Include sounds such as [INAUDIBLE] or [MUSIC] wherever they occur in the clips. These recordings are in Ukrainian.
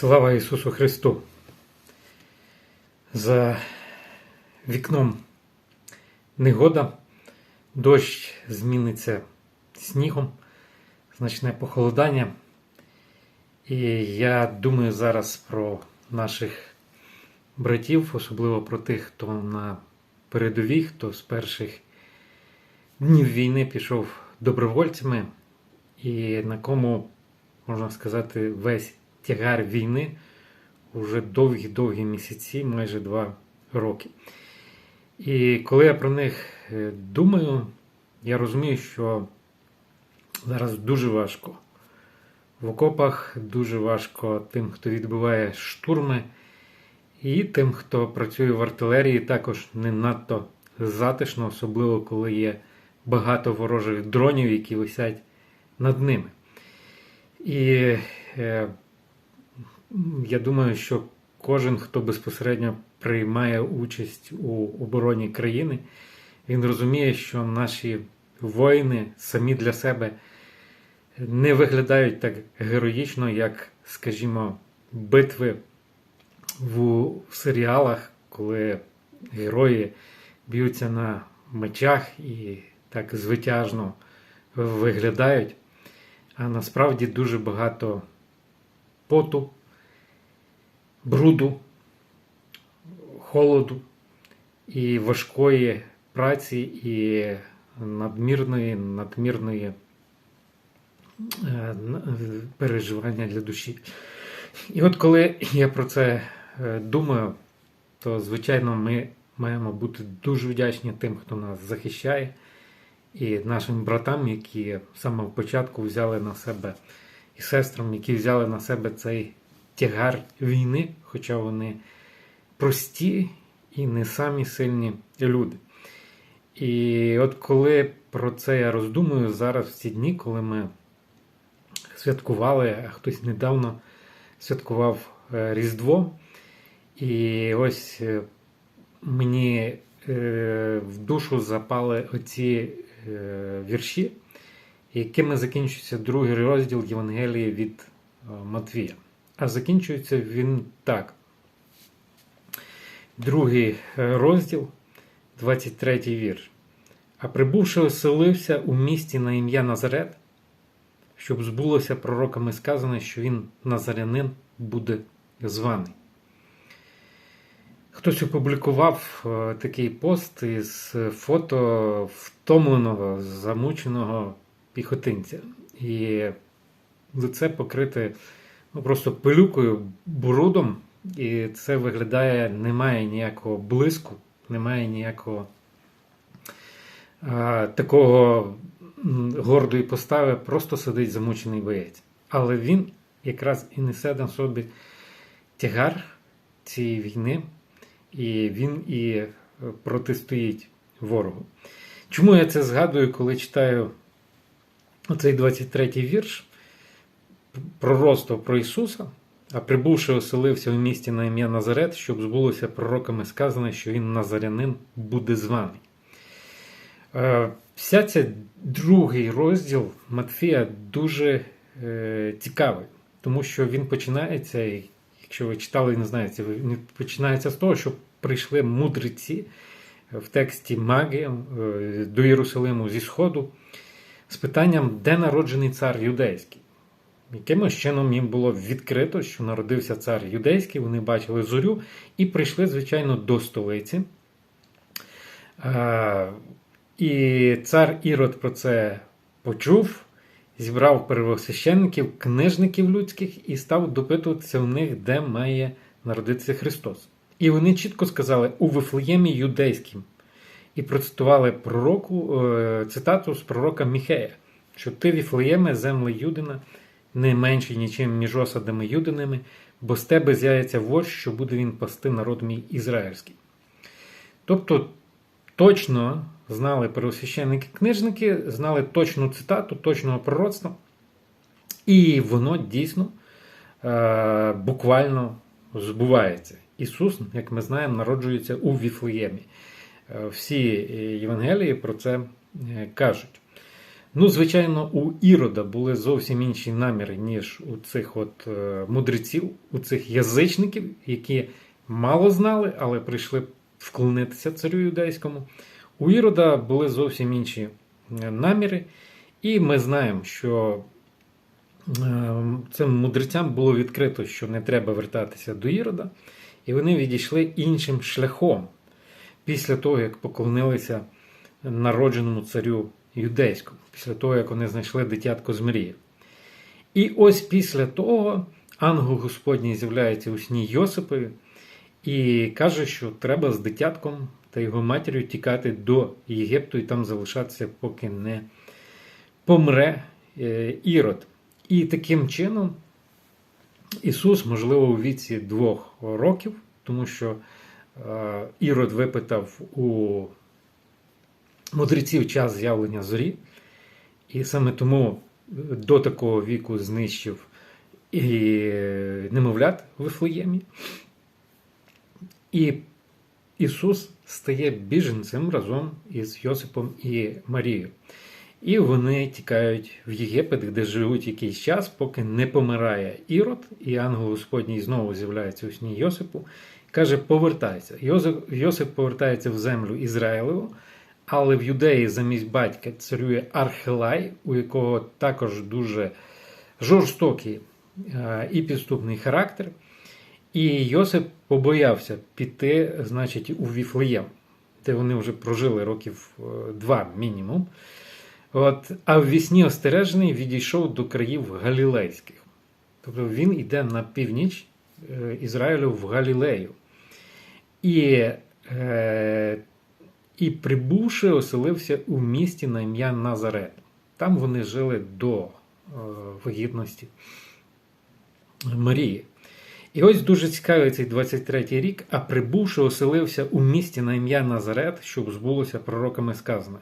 Слава Ісусу Христу! За вікном негода, дощ зміниться снігом, значне похолодання. І я думаю зараз про наших братів, особливо про тих, хто на передовій, хто з перших днів війни пішов добровольцями, і на кому, можна сказати, весь тягар війни вже довгі-довгі місяці, майже два роки. І коли я про них е, думаю, я розумію, що зараз дуже важко. В окопах дуже важко тим, хто відбиває штурми, і тим, хто працює в артилерії, також не надто затишно, особливо коли є багато ворожих дронів, які висять над ними. І е, я думаю, що кожен, хто безпосередньо приймає участь у обороні країни, він розуміє, що наші воїни самі для себе не виглядають так героїчно, як, скажімо, битви в серіалах, коли герої б'ються на мечах і так звитяжно виглядають. А насправді дуже багато поту, бруду, холоду і важкої праці, і надмірної, надмірної е, переживання для душі. І от коли я про це е, думаю, то звичайно ми маємо бути дуже вдячні тим, хто нас захищає, і нашим братам, які з самого початку взяли на себе і сестрам, які взяли на себе цей тягар війни, хоча вони прості і не самі сильні люди. І от коли про це я роздумую зараз в ці дні, коли ми святкували, а хтось недавно святкував е, Різдво, і ось е, мені е, в душу запали оці вірші, якими закінчується другий розділ Євангелії від Матвія. А закінчується він так. Другий розділ, 23 вірш. А прибувши, оселився у місті на ім'я Назарет, щоб збулося пророками сказане, що він назарянин буде званий. Хтось опублікував е, такий пост із фото втомленого, замученого піхотинця. І лице покрите просто пилюкою, брудом, і це виглядає, немає ніякого блиску, немає ніякого а, такого гордої постави, просто сидить замучений боєць. Але він якраз і несе на собі тягар цієї війни, і він і протистоїть ворогу. Чому я це згадую, коли читаю оцей 23-й вірш? Пророцтво про Ісуса, а прибувши, оселився в місті на ім'я Назарет, щоб збулося пророками сказане, що він назарянин буде званий. Е, вся ця другий розділ Матфія дуже е, цікавий, тому що він починається, якщо ви читали не знаєте, він починається з того, що прийшли мудреці в тексті маги е, до Єрусалиму зі Сходу з питанням, де народжений цар юдейський. Якимось чином їм було відкрито, що народився цар юдейський, вони бачили зорю і прийшли, звичайно, до столиці. І цар Ірод про це почув, зібрав первосвященників, книжників людських і став допитуватися в них, де має народитися Христос. І вони чітко сказали у Вифлеємі юдейським. І процитували пророку, е, цитату з пророка Міхея, що ти, Віфлеєме, земли Юдина не менший нічим, між осадами юдиними, бо з тебе з'явиться вождь, що буде він пасти народ мій ізраїльський. Тобто точно знали первосвященники-книжники, знали точну цитату, точного пророцтва, і воно дійсно е, буквально збувається. Ісус, як ми знаємо, народжується у Віфлеємі. Е, всі Євангелії про це е, кажуть. Ну, звичайно, у Ірода були зовсім інші наміри, ніж у цих от е, мудреців, у цих язичників, які мало знали, але прийшли вклонитися царю юдейському. У Ірода були зовсім інші е, наміри, і ми знаємо, що е, цим мудрецям було відкрито, що не треба вертатися до Ірода, і вони відійшли іншим шляхом після того, як поклонилися народженому царю юдейському, після того, як вони знайшли дитятко з Мрії. І ось після того ангел Господній з'являється у сні Йосипові і каже, що треба з дитятком та його матір'ю тікати до Єгипту і там залишатися, поки не помре е, Ірод. І таким чином Ісус, можливо, у віці двох років, тому що е, Ірод випитав у мудреців час з'явлення зорі, і саме тому до такого віку знищив і немовлят в Вифлеємі. І Ісус стає біженцем разом із Йосипом і Марією. І вони тікають в Єгипет, де живуть якийсь час, поки не помирає Ірод, і ангел Господній знову з'являється у сні Йосипу. Каже, повертайся. Йосип повертається в землю Ізраїлеву, але в юдеї замість батька царює Архелай, у якого також дуже жорстокий е, і підступний характер. І Йосип побоявся піти, значить, у Віфлеєм, де вони вже прожили років е, два мінімум. От, А в вісні остережений відійшов до країв Галілейських. Тобто він йде на північ е, Ізраїлю в Галілею. І е, і прибувши, оселився у місті на ім'я Назарет. Там вони жили до е, вагітності Марії. І ось дуже цікавий цей 23-й рік, а прибувши, оселився у місті на ім'я Назарет, щоб збулося пророками сказане,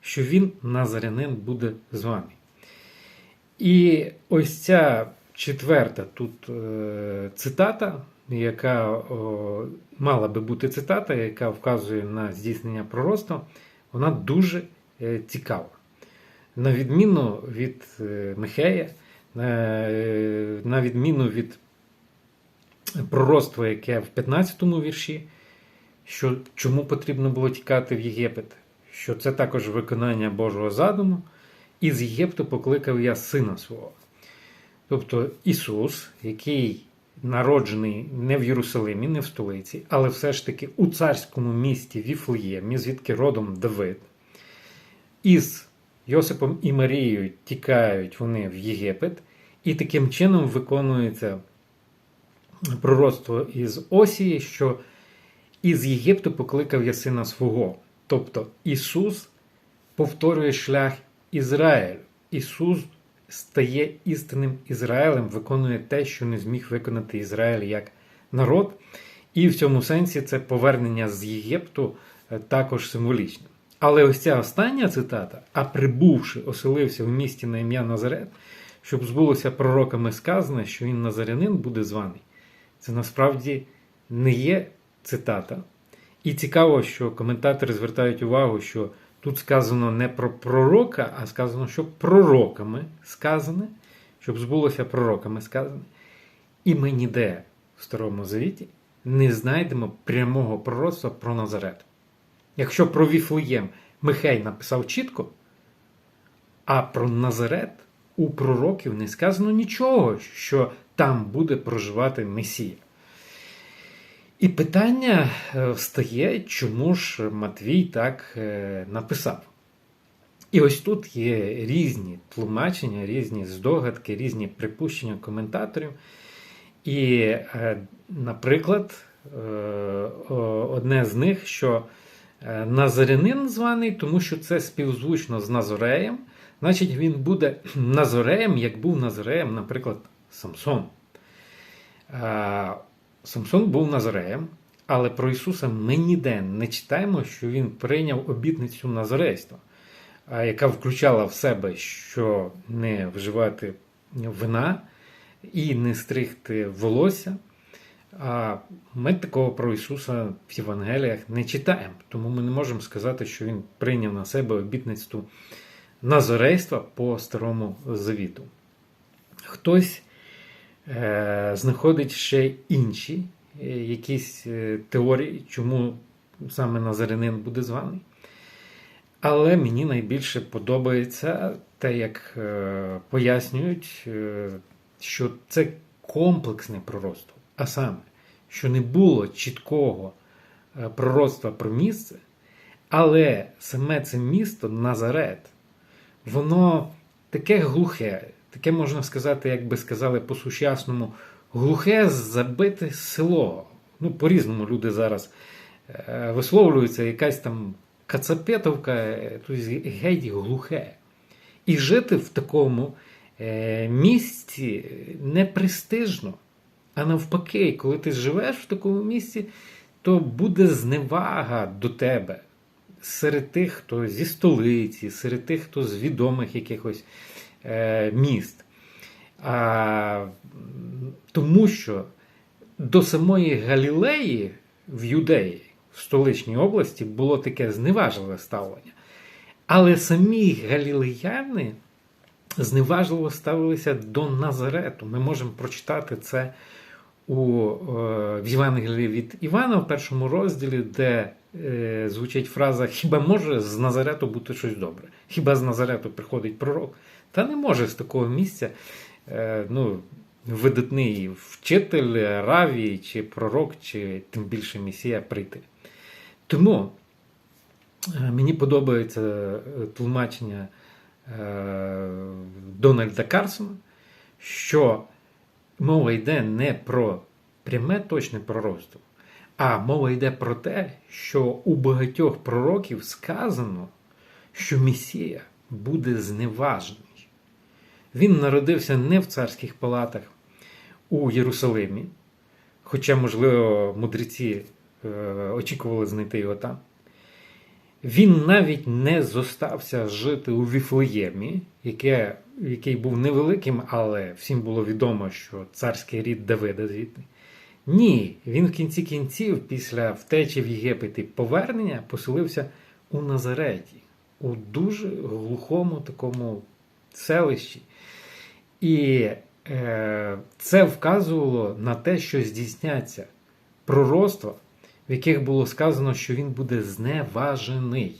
що він, Назарянин, буде з вами. І ось ця четверта тут е, цитата, яка о, мала би бути цитата, яка вказує на здійснення пророцтва, вона дуже е, цікава. На відміну від е, Михея, е, на відміну від пророцтво, яке в 15 му вірші, що чому потрібно було тікати в Єгипет, що це також виконання Божого задуму, і з Єгипту покликав я сина свого. Тобто Ісус, який народжений не в Єрусалимі, не в столиці, але все ж таки у царському місті Віфлеємі, звідки родом Давид, із Йосипом і Марією тікають вони в Єгипет, і таким чином виконується пророцтво із Осії, що із Єгипту покликав я сина свого. Тобто Ісус повторює шлях Ізраїлю. Ісус стає істинним Ізраїлем, виконує те, що не зміг виконати Ізраїль як народ. І в цьому сенсі це повернення з Єгипту е, також символічне. Але ось ця остання цитата: а прибувши, оселився в місті на ім'я Назарет, щоб збулося пророками сказане, що він назарянин буде званий. Це насправді не є цитата. І цікаво, що коментатори звертають увагу, що тут сказано не про пророка, а сказано, що пророками сказане, щоб збулося пророками сказане. І ми ніде в Старому Завіті не знайдемо прямого пророцтва про Назарет. Якщо про Віфлеєм Михей написав чітко, а про Назарет у пророків не сказано нічого, що там буде проживати Месія. І питання е, встає, чому ж Матвій так е, написав. І ось тут є різні тлумачення, різні здогадки, різні припущення коментаторів. І, е, наприклад, одне з них, що Назарянин званий, тому що це співзвучно з Назореєм, значить він буде [CLEARS THROAT] Назореєм, як був Назореєм, наприклад, Самсон. Самсон був Назареєм, але про Ісуса ми ніде не читаємо, що Він прийняв обітницю Назарейства, яка включала в себе, що не вживати вина і не стригти волосся. А ми такого про Ісуса в Євангеліях не читаємо, тому ми не можемо сказати, що Він прийняв на себе обітницю назорейства по старому завіту. Хтось знаходить ще інші е, якісь е, теорії, чому саме Назарянин буде званий. Але мені найбільше подобається те, як е, пояснюють, е, що це комплексне пророцтво. А саме, що не було чіткого е, пророцтва про місце, але саме це місто Назарет, воно таке глухе, таке можна сказати, як би сказали по-сучасному, глухе забите село. Ну, по-різному люди зараз е, висловлюються, якась там Кацапетовка, тобто геть глухе. І жити в такому е, місці не престижно. А навпаки, коли ти живеш в такому місці, то буде зневага до тебе серед тих, хто зі столиці, серед тих, хто з відомих якихось міст. А, тому що до самої Галілеї в Юдеї, в столичній області, було таке зневажливе ставлення. Але самі галілеяни зневажливо ставилися до Назарету. Ми можемо прочитати це у, е, в Євангелії від Івана в першому розділі, де е, звучить фраза Хіба може з Назарету бути щось добре? Хіба з Назарету приходить пророк? Та не може з такого місця е, ну, видатний вчитель, равій, чи пророк, чи тим більше Месія прийти. Тому е, мені подобається е, тлумачення Дональда Карсона, що мова йде не про пряме точне пророцтво, а мова йде про те, що у багатьох пророків сказано, що Месія буде зневажений. Він народився не в царських палатах у Єрусалимі, хоча, можливо, мудреці е, очікували знайти його там. Він навіть не зостався жити у Віфлеємі, яке, який був невеликим, але всім було відомо, що царський рід Давида звідти. Ні, він в кінці кінців, після втечі в Єгипет і повернення, поселився у Назареті, у дуже глухому такому селищі. І е, це вказувало на те, що здійсняться пророцтва, в яких було сказано, що він буде зневажений,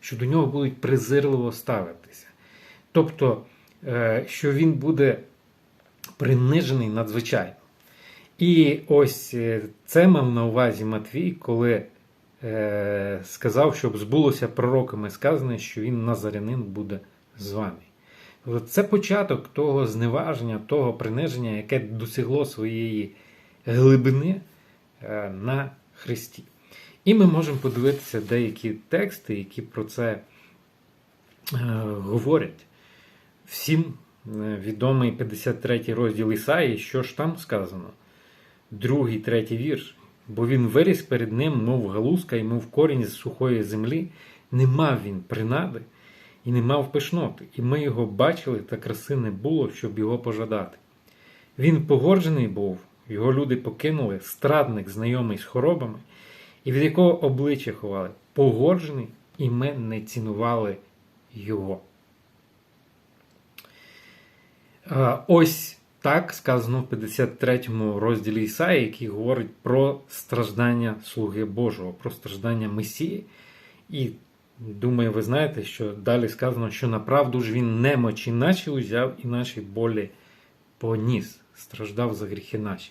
що до нього будуть презирливо ставитися. Тобто, е, що він буде принижений надзвичайно. І ось е, це мав на увазі Матвій, коли е, сказав, щоб збулося пророками сказане, що він назарянин буде званий. Це початок того зневаження, того приниження, яке досягло своєї глибини е, на Христі. І ми можемо подивитися деякі тексти, які про це е, говорять. Всім е, відомий 53 розділ Ісаї, що ж там сказано? Другий, третій вірш. Бо він виріс перед ним, мов галузка, і мов корінь з сухої землі, не мав він принади і не мав пишноти, і ми його бачили, та краси не було, щоб його пожадати. Він погорджений був, його люди покинули, страдник, знайомий з хоробами, і від якого обличчя ховали, погорджений, і ми не цінували його. Ось так сказано в 53 розділі Ісаї, який говорить про страждання слуги Божого, про страждання Месії. І думаю, ви знаєте, що далі сказано, що направду ж він немочі наші узяв і наші болі поніс, страждав за гріхи наші.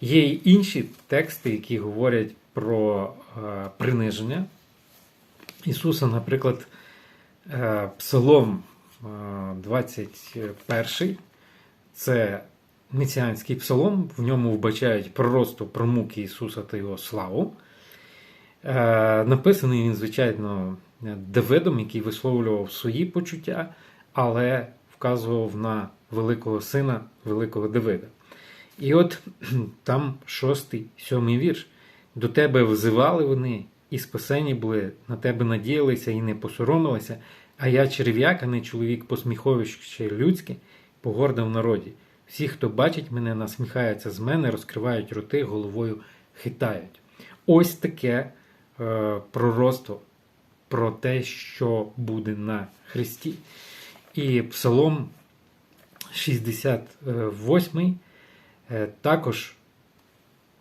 Є й інші тексти, які говорять про е, приниження Ісуса, наприклад, е, Псалом е, 21, це Месіанський псалом, в ньому вбачають пророцтво про муки Ісуса та Його славу. Е, написаний він, звичайно, Давидом, який висловлював свої почуття, але вказував на великого сина, великого Давида. І от [CLEARS THROAT] там шостий, сьомий вірш. До тебе взивали вони, і спасені були, на тебе надіялися і не посоромилися, а я черв'яканий чоловік, посміховище людське, погордав народі. Всі, хто бачить мене, насміхаються з мене, розкривають роти, головою хитають. Ось таке пророцтво про те, що буде на Христі. І Псалом 68 е, також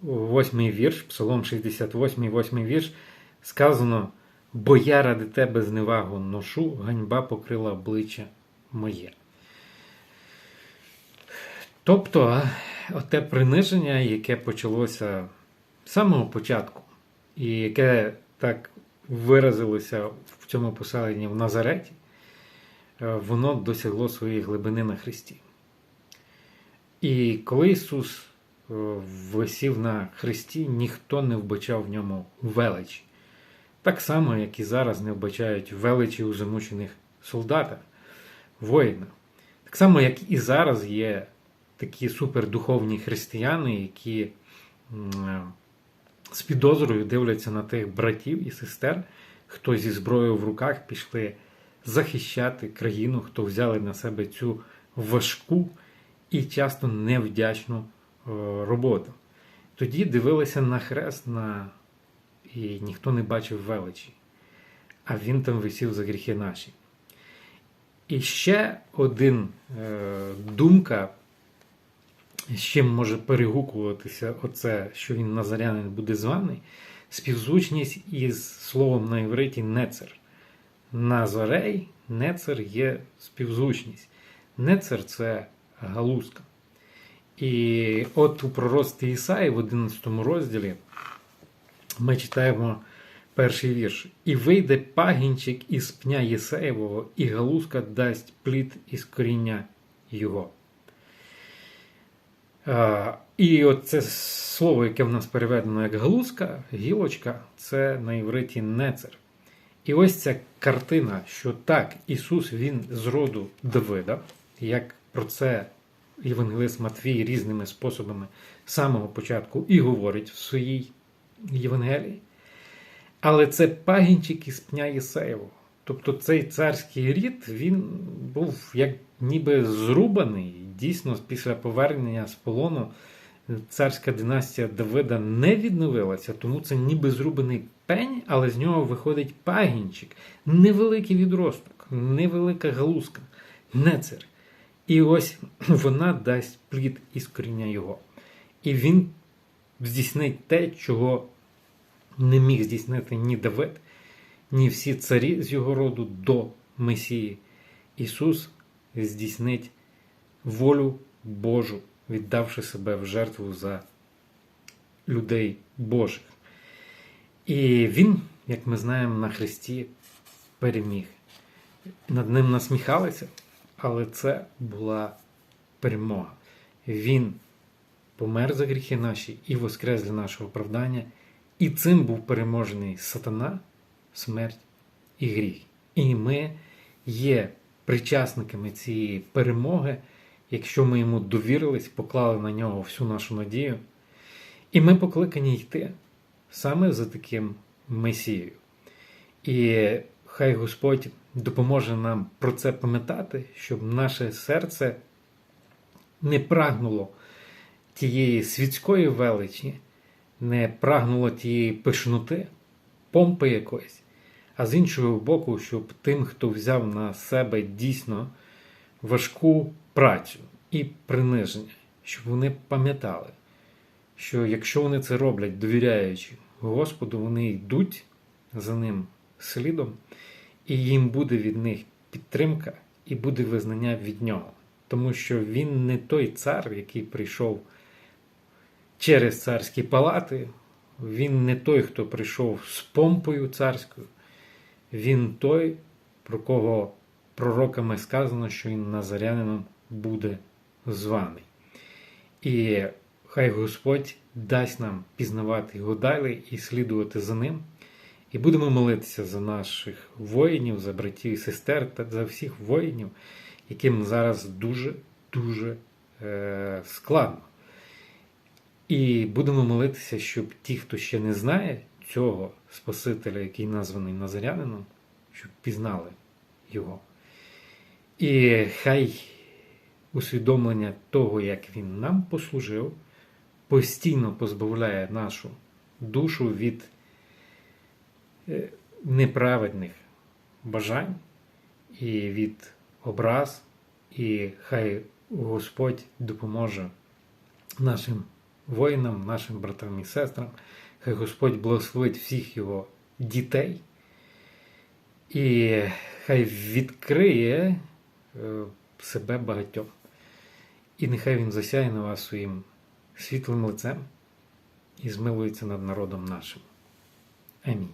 восьмий вірш, Псалом 68, восьмий вірш, сказано: Бо я ради тебе зневагу ношу, ганьба покрила обличчя моє. Тобто, оте приниження, яке почалося з самого початку, і яке так виразилося в цьому поселенні в Назареті, е, воно досягло своєї глибини на Христі. І коли Ісус е, висів на Христі, ніхто не вбачав в ньому величі. Так само, як і зараз не вбачають величі у замучених солдатах, воїнах. Так само, як і зараз є такі супердуховні християни, які з підозрою дивляться на тих братів і сестер, хто зі зброєю в руках пішли захищати країну, хто взяли на себе цю важку і часто невдячну е, роботу. Тоді дивилися на хрест, на... і ніхто не бачив величі, а він там висів за гріхи наші. І ще один е, думка, з чим може перегукуватися оце, що він назарянин буде званий, співзвучність із словом на івриті нецер. Назарей, нецер є співзвучність. Нецер це галузка. І от у пророцтві Ісаї в 11 розділі ми читаємо перший вірш. І вийде пагінчик із пня Єсеєвого, і галузка дасть плід із коріння його. І от це слово, яке в нас переведено як галузка, гілочка, це на івриті нецер. І ось ця картина, що так, Ісус Він з роду Давида, як про це Євангелист Матвій різними способами з самого початку і говорить в своїй Євангелії. Але це пагінчик із пня Єсеєвого. Тобто цей царський рід він був як ніби зрубаний. Дійсно, після повернення з полону царська династія Давида не відновилася, тому це ніби зрубаний пень, але з нього виходить пагінчик. Невеликий відросток, невелика галузка, нецер. І ось [CLEARS THROAT] вона дасть плід із коріння його. І він здійснить те, чого не міг здійснити ні Давид, ні всі царі з його роду до Месії. Ісус здійснить волю Божу, віддавши себе в жертву за людей Божих. І Він, як ми знаємо, на Христі переміг. Над ним насміхалися, але це була перемога. Він помер за гріхи наші і воскрес для нашого оправдання. І цим був переможений сатана, смерть і гріх. І ми є причасниками цієї перемоги, якщо ми йому довірились, поклали на нього всю нашу надію. І ми покликані йти саме за таким Месією. І хай Господь допоможе нам про це пам'ятати, щоб наше серце не прагнуло тієї світської величі, не прагнуло тієї пишноти, помпи якоїсь, а з іншого боку, щоб тим, хто взяв на себе дійсно важку працю і приниження, щоб вони пам'ятали, що якщо вони це роблять, довіряючи Господу, вони йдуть за ним слідом, і їм буде від них підтримка і буде визнання від нього. Тому що він не той цар, який прийшов через царські палати, він не той, хто прийшов з помпою царською, він той, про кого пророками сказано, що він назарянином буде званий. І хай Господь дасть нам пізнавати його далі і слідувати за ним. І будемо молитися за наших воїнів, за братів і сестер та за всіх воїнів, яким зараз дуже-дуже е, складно. І будемо молитися, щоб ті, хто ще не знає цього Спасителя, який названий Назарянином, щоб пізнали його. І хай усвідомлення того, як він нам послужив, постійно позбавляє нашу душу від е, неправедних бажань і від образ, і хай Господь допоможе нашим воїнам, нашим братам і сестрам. Хай Господь благословить всіх його дітей і хай відкриє е, себе багатьом. І нехай він засяє на вас своїм світлим лицем і змилується над народом нашим. Амінь.